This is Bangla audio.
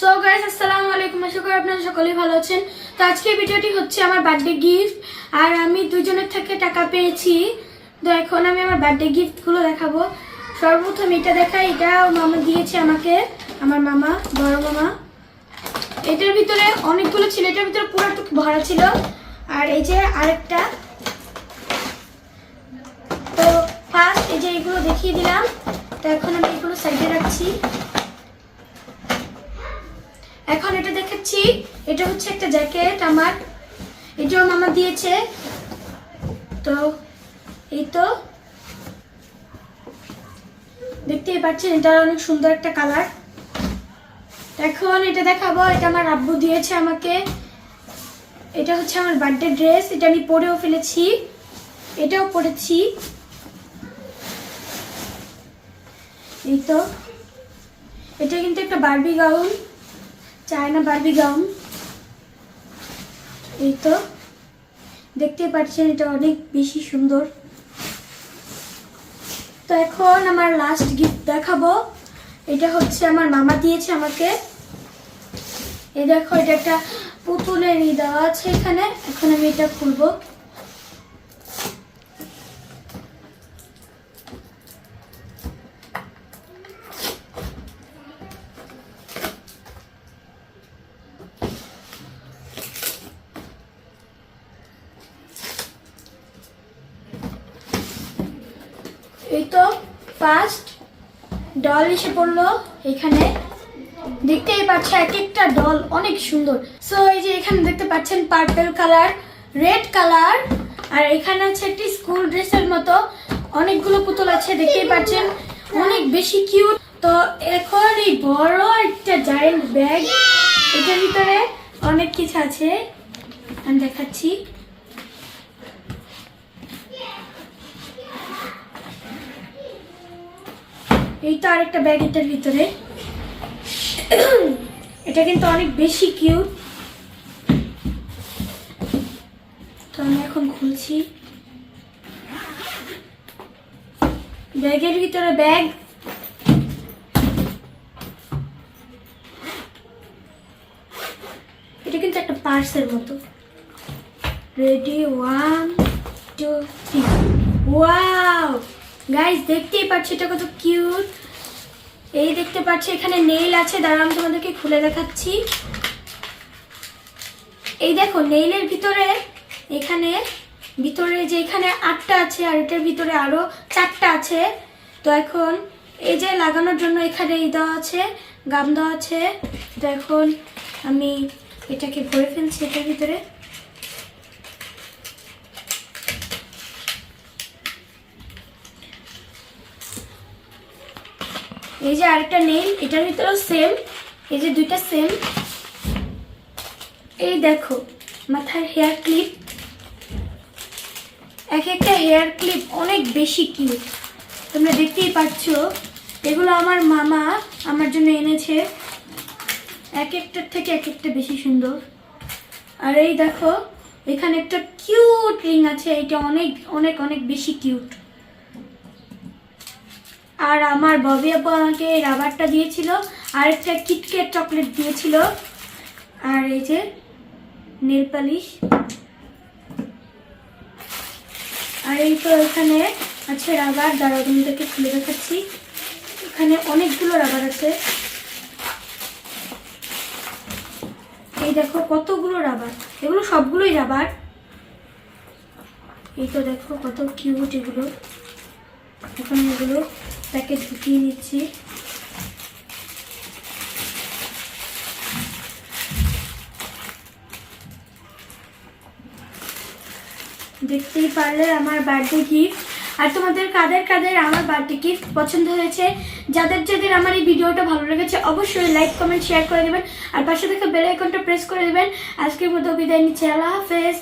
সো গাইস আসসালামু আলাইকুম। আশা করি আপনারা সকলেই ভালো আছেন। তো আজকে ভিডিওটি হচ্ছে আমার বার্থডে গিফট আর আমি দুজনের থেকে টাকা পেয়েছি। তো এখন আমি আমার বার্থডে গিফটগুলো দেখাবো। সর্বপ্রথম এটা দেখাই। এটা মামা দিয়েছে আমাকে। আমার মামা, বড় মামা। এটার ভিতরে অনেকগুলো ছিল। এটার ভিতরে পুরোটুকু ভরা ছিল। আর এই যে আরেকটা। তো ফার্স্ট এই যে এগুলো দেখিয়ে দিলাম। তো এখন আমি এগুলো সাইডে রাখছি। এখন এটা দেখাচ্ছি এটা হচ্ছে একটা জ্যাকেট আমার। এটাও মামা দিয়েছে। তো, এই তো। দেখতেই পাচ্ছেন এটা অনেক সুন্দর একটা কালার। এখন এটা দেখাবো, এটা আমার আব্বু দিয়েছে আমাকে। এটা হচ্ছে আমার বার্থডে ড্রেস, এটা আমি পরেও ফেলেছি। এটাও পরেছি। এই তো। এটা কিন্তু একটা Barbie gown. China Barbie gown. এই তো। দেখতে পাচ্ছেন, এটা অনেক বেশি সুন্দর। তো এখন আমার লাস্ট গিফট দেখাবো। এটা হচ্ছে আমার মামা দিয়েছে আমাকে। এই দেখো, এটা একটা পুতুলের দেওয়া আছে এখানে। এখন আমি এটা খুলবো। এই তো ফার্স্ট ডল এসে পড়ল এখানে। দেখতেই পাচ্ছে এক একটা ডল অনেক সুন্দর। সো এই যে এখানে দেখতে পাচ্ছেন পার্পেল কালার রেড কালার আর এখানে আছে একটি স্কুল ড্রেসের মতো অনেকগুলো পুতুল আছে, দেখতেই পাচ্ছেন। অনেক বেশি কিউট তো এখন এই বড় একটা জায়েন্ট ব্যাগ এটার ভিতরে অনেক কিছু আছে। আমি দেখাচ্ছি। এই তো আরেকটা ব্যাগ এটার ভিতরে। এটা কিন্তু অনেক বেশি কিউট তো আমি এখন খুলছি। ব্যাগের ভিতরে ব্যাগ এটা কিন্তু একটা পার্সের মতো। Ready one two three wow guys দেখতেই পাচ্ছি, এটা কত কিউট এই দেখতে পাচ্ছি, এখানে নেইল আছে। দাঁড়া আমি তোমাদেরকে খুলে দেখাচ্ছি। এই দেখো নেইলের ভিতরে, এখানে, ভিতরে যে এখানে আটটা আছে, আর এটার ভিতরে আরও চারটা আছে। তো এখন, এই যে লাগানোর জন্য এখানে এই দেওয়া আছে, গাম দেওয়া আছে। তো এখন আমি এটাকে ভরে ফেলছি এটার ভিতরে। এই যে আরেকটা নেইল এটার ভিতরেও সেম এই যে দুইটা সেম এই দেখো, মাথার হেয়ার ক্লিপ এক একটা হেয়ার ক্লিপ অনেক বেশি কিউট তোমরা দেখতেই পাচ্ছ এগুলো আমার মামা আমার জন্য এনেছে। এক একটার থেকে এক একটা বেশি সুন্দর। আর এই দেখো, এখানে একটা কিউট রিং আছে এটা অনেক অনেক অনেক বেশি কিউট আর আমার ববি আপু আমাকে রাবারটা দিয়েছিল আর একটা কিটকেট চকলেট দিয়েছিল। আর এই যে নেল পালিশ। আর এই তো এখানে আছে রাবার দাঁড়া তোমাদেরকে খুলে দেখাচ্ছি। এখানে অনেকগুলো রাবার আছে। এই দেখো কতগুলো রাবার, এগুলো সবগুলোই রাবার। এই তো দেখো কত কিউট এগুলো। এখন এগুলো প্যাকে ঢুকিয়ে নিচ্ছি। দেখতেই পারলে আমার বার্থডে গিফট আর তোমাদের কাদের কাদের আমার বার্থডে গিফট পছন্দ হয়েছে, যাদের যাদের আমার এই ভিডিওটা ভালো লেগেছে, অবশ্যই লাইক কমেন্ট শেয়ার করে দেবেন। আর পাশে থেকে বেল আইকনটা প্রেস করে দেবেন। আজকের মতো বিদায় নিচ্ছি, আল্লাহ হাফেজ।